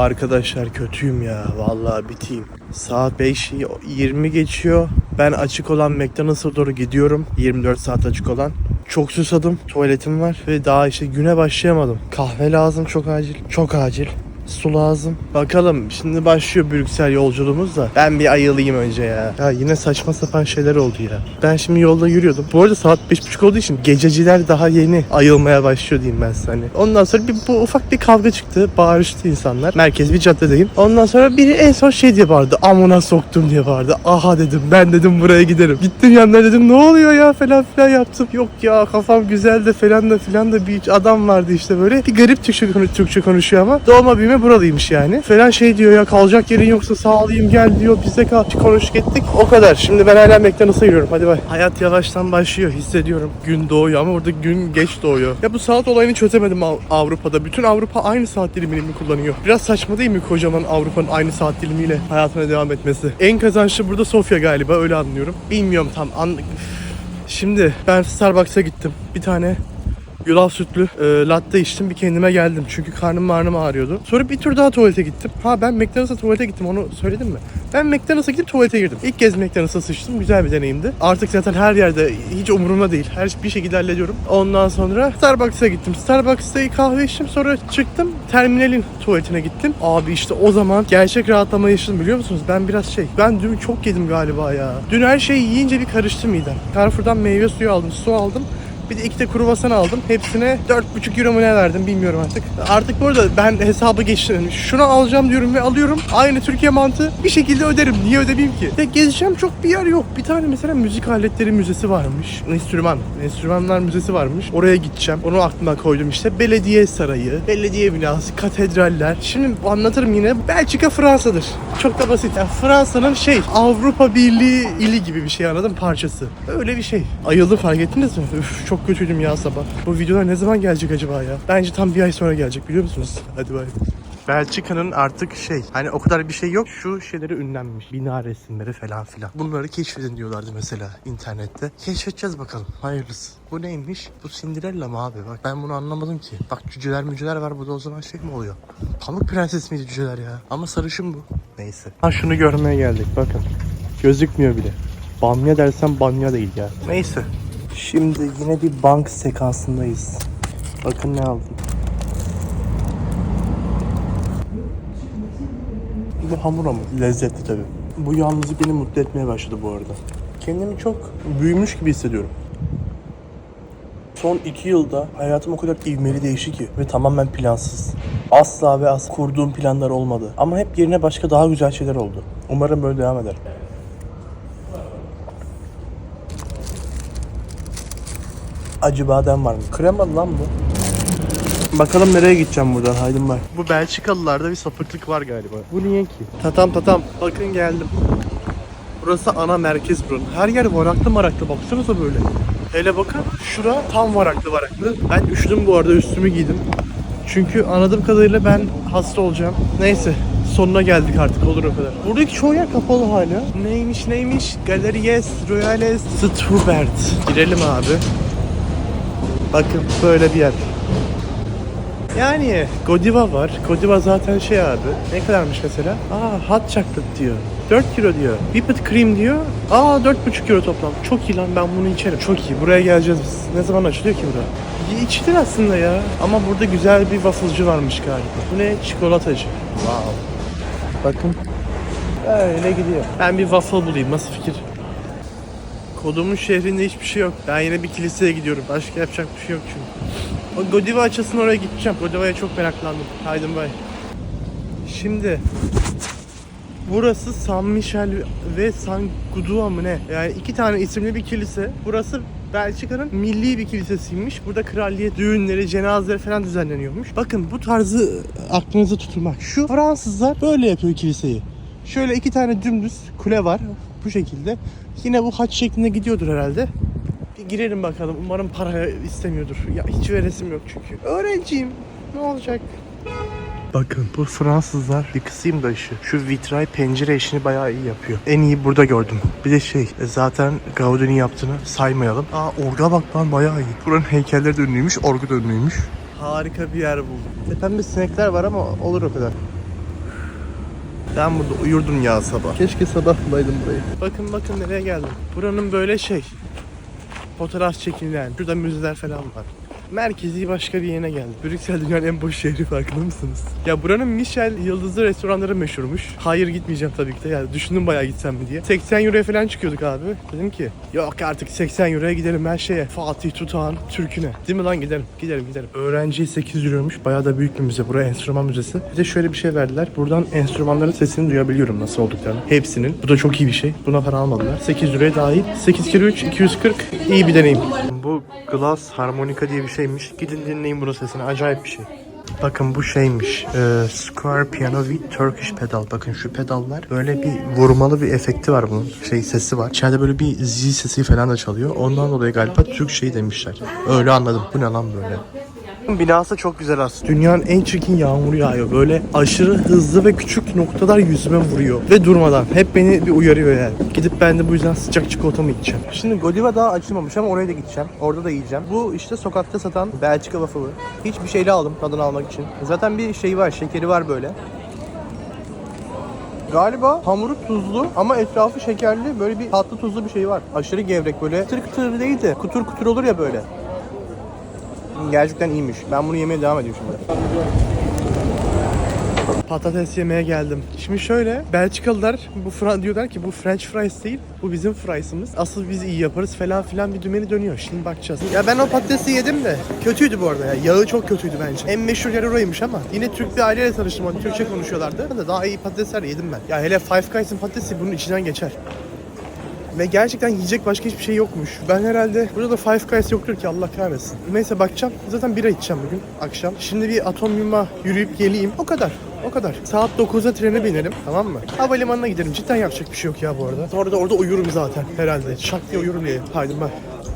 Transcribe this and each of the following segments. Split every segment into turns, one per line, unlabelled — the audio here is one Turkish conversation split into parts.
Arkadaşlar kötüyüm ya. Vallahi biteyim. Saat 5.20 geçiyor. Ben açık olan McDonald's'a doğru gidiyorum. 24 saat açık olan. Çok susadım. Tuvaletim var ve daha işte güne başlayamadım. Kahve lazım çok acil. Çok acil. Su lazım. Bakalım şimdi başlıyor Brüksel yolculuğumuz da. Ben bir ayılayım önce ya. Ya yine saçma sapan şeyler oldu ya. Ben şimdi yolda yürüyordum. Bu arada saat 5.30 olduğu için gececiler daha yeni ayılmaya başlıyor diyeyim ben size hani. Ondan sonra bir, bu ufak bir kavga çıktı. Bağırıştı insanlar. Merkez bir caddedeyim. Ondan sonra biri en son şey diye bağırdı. Amına soktum diye bağırdı. Aha dedim ben dedim buraya giderim. Gittim yanına dedim ne oluyor ya falan filan yaptım. Yok ya kafam güzel de falan da filan da bir adam vardı işte böyle. Bir garip Türkçe, Türkçe konuşuyor ama. Doğma büyüme buralıymış yani. Falan şey diyor ya kalacak yerin yoksa sağlayayım gel diyor. Bize kal. Konuş gittik. O kadar. Şimdi ben hala McDonald's'a yürüyorum. Hadi bay. Hayat yavaştan başlıyor hissediyorum. Gün doğuyor ama burada gün geç doğuyor. Ya bu saat olayını çözemedim Av- Avrupa'da. Bütün Avrupa aynı saat dilimini mi kullanıyor? Biraz saçma değil mi kocaman Avrupa'nın aynı saat dilimiyle hayatına devam etmesi? En kazançlı burada Sofya galiba öyle anlıyorum. Bilmiyorum tam. An... Şimdi ben Starbucks'a gittim. Bir tane Yulaf sütlü e, latte içtim bir kendime geldim. Çünkü karnım marnım ağrıyordu. Sonra bir tur daha tuvalete gittim. Ha ben McDonald's'a tuvalete gittim onu söyledim mi? Ben McDonald's'a gidip tuvalete girdim. İlk kez McDonald's'a sıçtım. Güzel bir deneyimdi. Artık zaten her yerde hiç umurumda değil. Her bir şekilde hallediyorum. Ondan sonra Starbucks'a gittim. Starbucks'ta kahve içtim. Sonra çıktım. Terminalin tuvaletine gittim. Abi işte o zaman gerçek rahatlama yaşadım biliyor musunuz? Ben biraz şey. Ben dün çok yedim galiba ya. Dün her şeyi yiyince bir karıştı midem. Carrefour'dan meyve suyu aldım. Su aldım. Bir de iki de kruvasan aldım. Hepsine 4,5 euro mu ne verdim bilmiyorum artık. Artık bu arada ben hesabı geçtim. Şunu alacağım diyorum ve alıyorum. Aynı Türkiye mantığı bir şekilde öderim. Niye ödemeyeyim ki? Ya gezeceğim çok bir yer yok. Bir tane mesela müzik aletleri müzesi varmış. Enstrüman. Enstrümanlar müzesi varmış. Oraya gideceğim. Onu aklıma koydum işte. Belediye sarayı, belediye binası, katedraller. Şimdi anlatırım yine. Belçika Fransa'dır. Çok da basit. Yani Fransa'nın şey Avrupa Birliği ili gibi bir şey anladın mı? parçası. Öyle bir şey. Ayıldı fark ettiniz mi? Üf, çok kötüydüm ya sabah. Bu videolar ne zaman gelecek acaba ya? Bence tam bir ay sonra gelecek biliyor musunuz? Hadi bay. Belçika'nın artık şey hani o kadar bir şey yok şu şeyleri ünlenmiş. Bina resimleri falan filan. Bunları keşfedin diyorlardı mesela internette. Keşfedeceğiz bakalım. Hayırlısı. Bu neymiş? Bu Cinderella mı abi? Bak ben bunu anlamadım ki. Bak cüceler müceler var burada o zaman şey mi oluyor? Pamuk prenses miydi cüceler ya? Ama sarışın bu. Neyse. Ha şunu görmeye geldik bakın. Gözükmüyor bile. Bamya dersen bamya değil ya. Neyse. Şimdi yine bir bank sekansındayız. Bakın ne aldım. Bu hamur ama lezzetli tabii. Bu yalnızlık beni mutlu etmeye başladı bu arada. Kendimi çok büyümüş gibi hissediyorum. Son iki yılda hayatım o kadar ivmeli değişti ki ve tamamen plansız. Asla ve asla kurduğum planlar olmadı. Ama hep yerine başka daha güzel şeyler oldu. Umarım böyle devam eder. Acı badem var mı? Kremalı lan bu. Bakalım nereye gideceğim buradan Haydin var. Bu Belçikalılarda bir sapıklık var galiba. Bu niye ki? Tatam tatam. Bakın geldim. Burası ana merkez buranın. Her yer varaklı maraklı. Baksanıza böyle. Hele bakın şura tam varaklı varaklı. Ben üşüdüm bu arada üstümü giydim. Çünkü anladığım kadarıyla ben hasta olacağım. Neyse sonuna geldik artık olur o kadar. Buradaki çoğu yer kapalı hala. Neymiş neymiş? Galeries Royales Stubert. Girelim abi. Bakın böyle bir yer. Yani Godiva var. Godiva zaten şey abi. Ne kadarmış mesela? Aa hot chocolate diyor. 4 euro diyor. Whipped cream diyor. Aa 4,5 euro toplam. Çok iyi lan ben bunu içerim. Çok iyi. Buraya geleceğiz biz. Ne zaman açılıyor ki bura? İçilir aslında ya. Ama burada güzel bir wafflecı varmış galiba. Bu ne? Çikolatacı. Wow. Bakın. Öyle gidiyor. Ben bir waffle bulayım. Nasıl fikir? Kodumun şehrinde hiçbir şey yok. Ben yine bir kiliseye gidiyorum. Başka yapacak bir şey yok çünkü. O Godiva açısın oraya gideceğim. Godiva'ya çok meraklandım. Haydi bay. Şimdi Burası San Michel ve San Gudua mı ne? Yani iki tane isimli bir kilise. Burası Belçika'nın milli bir kilisesiymiş. Burada kraliyet düğünleri, cenazeleri falan düzenleniyormuş. Bakın bu tarzı aklınızda tutun bak. Şu Fransızlar böyle yapıyor kiliseyi. Şöyle iki tane dümdüz kule var. Bu şekilde. Yine bu haç şeklinde gidiyordur herhalde. Bir girelim bakalım. Umarım para istemiyordur. Ya hiç veresim yok çünkü. Öğrenciyim. Ne olacak? Bakın bu Fransızlar bir kısayım da işi. Şu vitray pencere işini bayağı iyi yapıyor. En iyi burada gördüm. Bir de şey e, zaten Gaudi'nin yaptığını saymayalım. Aa orga bak lan bayağı iyi. Buranın heykelleri de ünlüymüş, orgu da ünlüymüş. Harika bir yer buldum. Tepemde sinekler var ama olur o kadar. Ben burada uyurdum ya sabah. Keşke sabah bulaydım burayı. Bakın bakın nereye geldim. Buranın böyle şey. Fotoğraf çekilen. Şurada müzeler falan var. Merkezi başka bir yerine geldim. Brüksel dünyanın en boş şehri farkında mısınız? Ya buranın Michel yıldızlı restoranları meşhurmuş. Hayır gitmeyeceğim tabii ki de. Yani düşündüm bayağı gitsem mi diye. 80 euroya falan çıkıyorduk abi. Dedim ki yok artık 80 euroya gidelim her şeye. Fatih Tutağan Türk'üne. Değil mi lan gidelim. Gidelim gidelim. Öğrenciye 8 euroymuş. Bayağı da büyük bir müze. Buraya enstrüman müzesi. Bir de şöyle bir şey verdiler. Buradan enstrümanların sesini duyabiliyorum nasıl olduklarını. Hepsinin. Bu da çok iyi bir şey. Buna para almadılar. 8 liraya dahil. 8 kere 3 240. İyi bir deneyim. Bu glass harmonika diye bir şeymiş. Gidin dinleyin bunun sesini. Acayip bir şey. Bakın bu şeymiş. Ee, Square Piano with Turkish Pedal. Bakın şu pedallar böyle bir vurmalı bir efekti var bunun. Şey sesi var. İçeride böyle bir zil sesi falan da çalıyor. Ondan dolayı galiba Türk şey demişler. Öyle anladım. Bu ne lan böyle? Binası çok güzel aslında. Dünyanın en çirkin yağmuru yağıyor. Böyle aşırı hızlı ve küçük noktalar yüzüme vuruyor. Ve durmadan. Hep beni bir uyarıyor yani. Gidip ben de bu yüzden sıcak çikolatamı içeceğim. Şimdi Godiva daha açılmamış ama oraya da gideceğim. Orada da yiyeceğim. Bu işte sokakta satan Belçika waffle'ı. Hiçbir şeyle aldım tadını almak için. Zaten bir şey var, şekeri var böyle. Galiba hamuru tuzlu ama etrafı şekerli böyle bir tatlı tuzlu bir şey var. Aşırı gevrek böyle. Tır kıtır değil de kutur kutur olur ya böyle. Gerçekten iyiymiş. Ben bunu yemeye devam ediyorum şimdi. Patates yemeye geldim. Şimdi şöyle Belçikalılar bu Fran diyorlar ki bu French fries değil. Bu bizim fries'ımız. Asıl biz iyi yaparız falan filan bir dümeni dönüyor. Şimdi bakacağız. Ya ben o patatesi yedim de kötüydü bu arada ya. Yağı çok kötüydü bence. En meşhur yer oraymış ama yine Türk bir aileyle tanıştım. Hani Türkçe konuşuyorlardı. Ben daha iyi patatesler yedim ben. Ya hele Five Guys'ın patatesi bunun içinden geçer. Ve gerçekten yiyecek başka hiçbir şey yokmuş. Ben herhalde burada da Five Guys yoktur ki Allah kahretsin. Neyse bakacağım. Zaten bira içeceğim bugün akşam. Şimdi bir Atomyum'a yürüyüp geleyim. O kadar. O kadar. Saat 9'da trene binerim. Tamam mı? Havalimanına giderim. Cidden yapacak bir şey yok ya bu arada. Sonra da orada uyurum zaten herhalde. Şak diye uyurum diye. Haydi bak.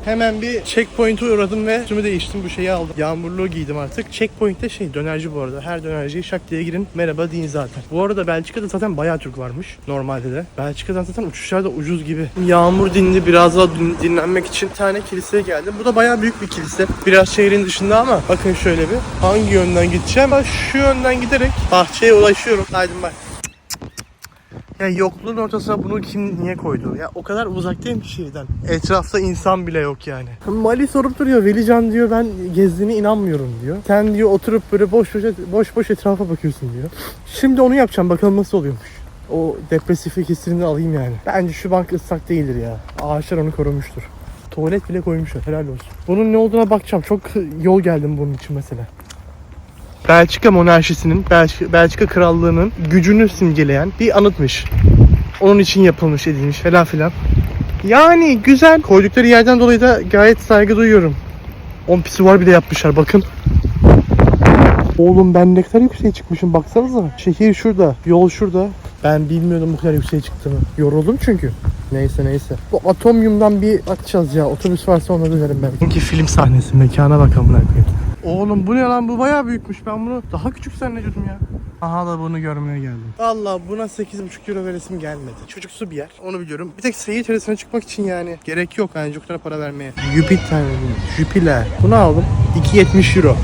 Hemen bir checkpoint'e uğradım ve üstümü değiştim. Bu şeyi aldım. Yağmurluğu giydim artık. Checkpoint'te şey dönerci bu arada. Her dönerciye şak diye girin. Merhaba deyin zaten. Bu arada Belçika'da zaten bayağı Türk varmış. Normalde de. Belçika'dan zaten uçuşlar da ucuz gibi. Yağmur dindi. Biraz daha din- dinlenmek için tane kiliseye geldim. Bu da bayağı büyük bir kilise. Biraz şehrin dışında ama bakın şöyle bir. Hangi yönden gideceğim? Şu yönden giderek bahçeye ulaşıyorum. Haydi bak. Ya yokluğun ortasına bunu kim niye koydu? Ya o kadar uzaktayım ki şehirden. Etrafta insan bile yok yani. Mali sorup duruyor. Velican diyor ben gezdiğine inanmıyorum diyor. Sen diyor oturup böyle boş boş, boş, boş etrafa bakıyorsun diyor. Şimdi onu yapacağım bakalım nasıl oluyormuş. O depresif hissini alayım yani. Bence şu bank ıslak değildir ya. Ağaçlar onu korumuştur. Tuvalet bile koymuşlar helal olsun. Bunun ne olduğuna bakacağım. Çok yol geldim bunun için mesela. Belçika monarşisinin, Belçika, Belçika krallığının gücünü simgeleyen bir anıtmış. Onun için yapılmış edilmiş falan filan. Yani güzel. Koydukları yerden dolayı da gayet saygı duyuyorum. 10 pisuvar bile yapmışlar bakın. Oğlum ben ne kadar yükseğe çıkmışım baksanıza. Şehir şurada, yol şurada. Ben bilmiyordum bu kadar yükseğe çıktığını. Yoruldum çünkü. Neyse neyse. Bu atomyumdan bir bakacağız ya. Otobüs varsa ona dönerim ben. Çünkü film sahnesi. Mekana bak amına koyayım. Oğlum bu ne lan? Bu bayağı büyükmüş. Ben bunu daha küçük zannediyordum ya. Aha da bunu görmeye geldim. Allah buna 8,5 euro veresim gelmedi. Çocuksu bir yer. Onu biliyorum. Bir tek seyir terasına çıkmak için yani. Gerek yok yani çok para vermeye. Jupiter. Jupiter. Bunu aldım. 2,70 euro.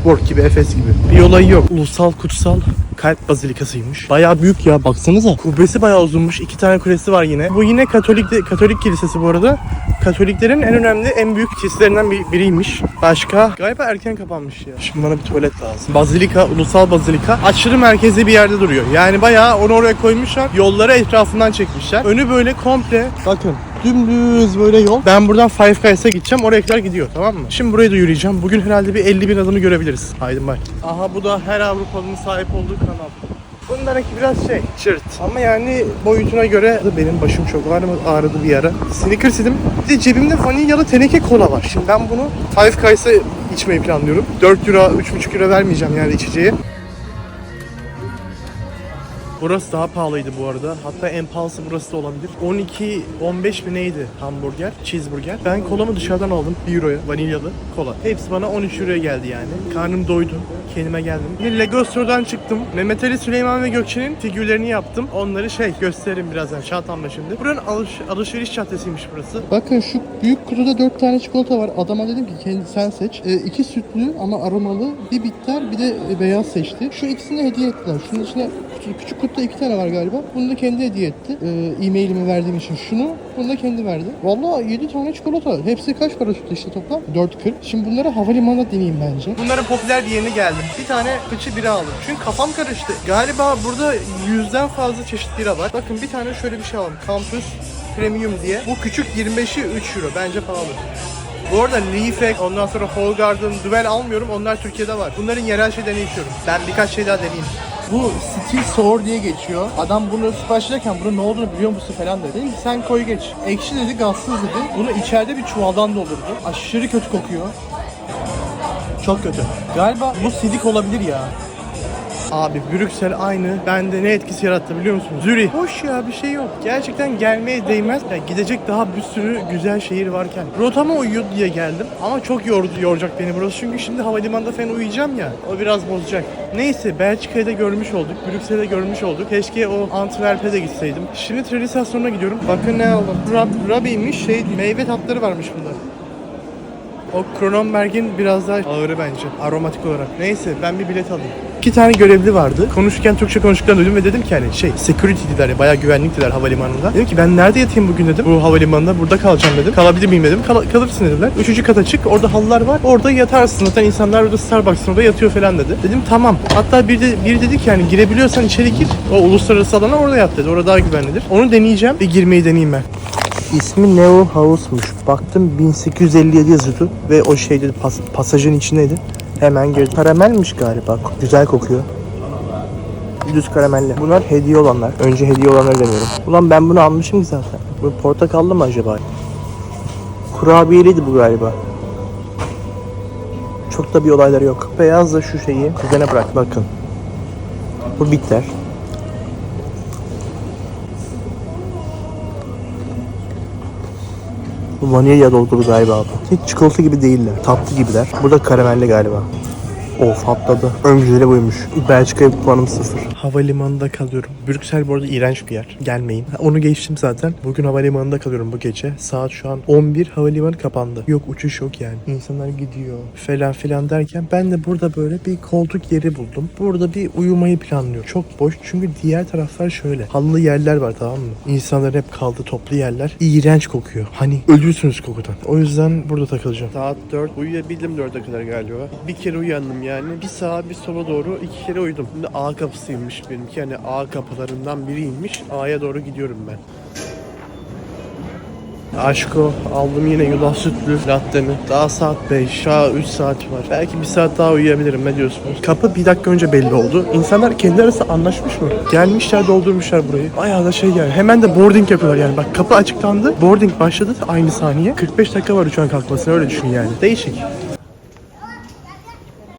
Sport gibi, Efes gibi. Bir olayı yok. Ulusal kutsal kalp bazilikasıymış. Bayağı büyük ya baksanıza. Kubbesi bayağı uzunmuş. İki tane kulesi var yine. Bu yine Katolik Katolik kilisesi bu arada. Katoliklerin en önemli, en büyük kiliselerinden bir- biriymiş. Başka? Galiba erken kapanmış ya. Şimdi bana bir tuvalet lazım. Bazilika, ulusal bazilika aşırı merkezi bir yerde duruyor. Yani bayağı onu oraya koymuşlar. Yolları etrafından çekmişler. Önü böyle komple bakın dümdüz böyle yol. Ben buradan Five Guys'a gideceğim. Oraya kadar gidiyor tamam mı? Şimdi burayı da yürüyeceğim. Bugün herhalde bir 50 bin adımı görebiliriz. Haydi bay. Aha bu da her Avrupalı'nın sahip olduğu kanal. Bunlarınki biraz şey, çırt. Ama yani boyutuna göre benim başım çok ağrı- ağrıdı bir ara. Snickers yedim. Bir de cebimde vanilyalı teneke kola var. Şimdi ben bunu Five Guys'a içmeyi planlıyorum. 4 euro, 3,5 euro vermeyeceğim yani içeceği. Burası daha pahalıydı bu arada. Hatta en pahalısı burası da olabilir. 12 15 mi neydi hamburger, cheeseburger. Ben kolamı dışarıdan aldım 1 euroya vanilyalı kola. Hepsi bana 13 euroya geldi yani. Karnım doydu. Kendime geldim. Yine Lego Store'dan çıktım. Mehmet Ali, Süleyman ve Gökçe'nin figürlerini yaptım. Onları şey gösteririm birazdan çantamda şimdi. Buranın alış alışveriş caddesiymiş burası.
Bakın şu büyük kutuda 4 tane çikolata var. Adama dedim ki kendi sen seç. E, iki sütlü ama aromalı, bir bitter, bir de e, beyaz seçti. Şu ikisini hediye ettiler. Şunun içine küçük, küçük kutuda iki tane var galiba. Bunu da kendi hediye etti. E, e-mailimi verdiğim için şunu, bunu da kendi verdi. Vallahi 7 tane çikolata. Hepsi kaç para tuttu işte toplam? 4.40. Şimdi bunları havalimanına deneyeyim bence.
Bunların popüler bir yerine geldim. Bir tane fıçı bira aldım. Çünkü kafam karıştı. Galiba burada yüzden fazla çeşit bira var. Bakın bir tane şöyle bir şey aldım. Campus Premium diye. Bu küçük 25'i 3 euro. Bence pahalı. Bu arada Leafek, ondan sonra Hoegaarden, Duvel almıyorum. Onlar Türkiye'de var. Bunların yerel şeylerini içiyorum. Ben birkaç şey daha deneyeyim.
Bu Steel Sour diye geçiyor. Adam bunu sipariş ederken bunun ne olduğunu biliyor musun falan dedi. Dedim ki sen koy geç. Ekşi dedi, gazsız dedi. Bunu içeride bir çuvaldan doldurdu. Aşırı kötü kokuyor. Çok kötü. Galiba bu sidik olabilir ya.
Abi Brüksel aynı. Bende ne etkisi yarattı biliyor musun? Zürih. Hoş ya bir şey yok. Gerçekten gelmeye değmez. Ya gidecek daha bir sürü güzel şehir varken. Rotama uyuyor diye geldim. Ama çok yordu, yoracak beni burası. Çünkü şimdi havalimanında falan uyuyacağım ya. O biraz bozacak. Neyse Belçika'yı da görmüş olduk. Brüksel'i de görmüş olduk. Keşke o Antwerp'e de gitseydim. Şimdi tren istasyonuna gidiyorum. Bakın ne aldım. Rab, Rabi'ymiş şey meyve tatları varmış bunda. O Kronenberg'in biraz daha ağırı bence aromatik olarak. Neyse ben bir bilet alayım. İki tane görevli vardı. Konuşurken Türkçe konuştuklarını duydum ve dedim ki hani şey security dediler ya bayağı güvenliktiler havalimanında. Dedim ki ben nerede yatayım bugün dedim. Bu havalimanında burada kalacağım dedim. Kalabilir miyim dedim. Kal- kalırsın dediler. Üçüncü kata çık orada halılar var. Orada yatarsın. Zaten insanlar orada Starbucks'ın orada yatıyor falan dedi. Dedim tamam. Hatta bir de biri dedi ki yani girebiliyorsan içeri gir. O uluslararası alana orada yat dedi. Orada daha güvenlidir. Onu deneyeceğim. Bir girmeyi deneyeyim ben. İsmi Neo House'muş. Baktım 1857 yazıyordu ve o şeyde pas- pasajın içindeydi. Hemen girdim. Karamelmiş galiba. Güzel kokuyor. Düz karamelli. Bunlar hediye olanlar. Önce hediye olanları deniyorum. Ulan ben bunu almışım ki zaten. Bu portakallı mı acaba? Kurabiyeliydi bu galiba. Çok da bir olayları yok. Beyaz da şu şeyi kuzene bırak bakın. Bu bitter. Vanilya dolgulu galiba bu. Hiç çikolata gibi değiller. Tatlı gibiler. Burada karamelli galiba. Of atladı. Ön güzeli buymuş. Belçika'ya puanım sıfır. Havalimanında kalıyorum. Brüksel bu arada iğrenç bir yer. Gelmeyin. Onu geçtim zaten. Bugün havalimanında kalıyorum bu gece. Saat şu an 11. Havalimanı kapandı. Yok uçuş yok yani. İnsanlar gidiyor falan filan derken ben de burada böyle bir koltuk yeri buldum. Burada bir uyumayı planlıyorum. Çok boş çünkü diğer taraflar şöyle. Halılı yerler var tamam mı? İnsanların hep kaldığı toplu yerler. İğrenç kokuyor. Hani ölürsünüz kokudan. O yüzden burada takılacağım. Saat 4. Uyuyabildim 4'e kadar galiba. Bir kere uyandım yani. Bir sağa bir sola doğru iki kere uyudum. Şimdi A kapısıymış benimki. Yani A kapılarından biriymiş. A'ya doğru gidiyorum ben. Aşko aldım yine yulaf sütlü lattemi. Daha saat 5, daha 3 saat var. Belki bir saat daha uyuyabilirim ne diyorsunuz? Kapı bir dakika önce belli oldu. İnsanlar kendi arasında anlaşmış mı? Gelmişler doldurmuşlar burayı. Bayağı da şey yani. Hemen de boarding yapıyorlar yani. Bak kapı açıklandı. Boarding başladı aynı saniye. 45 dakika var uçağın kalkmasına öyle düşün yani. Değişik.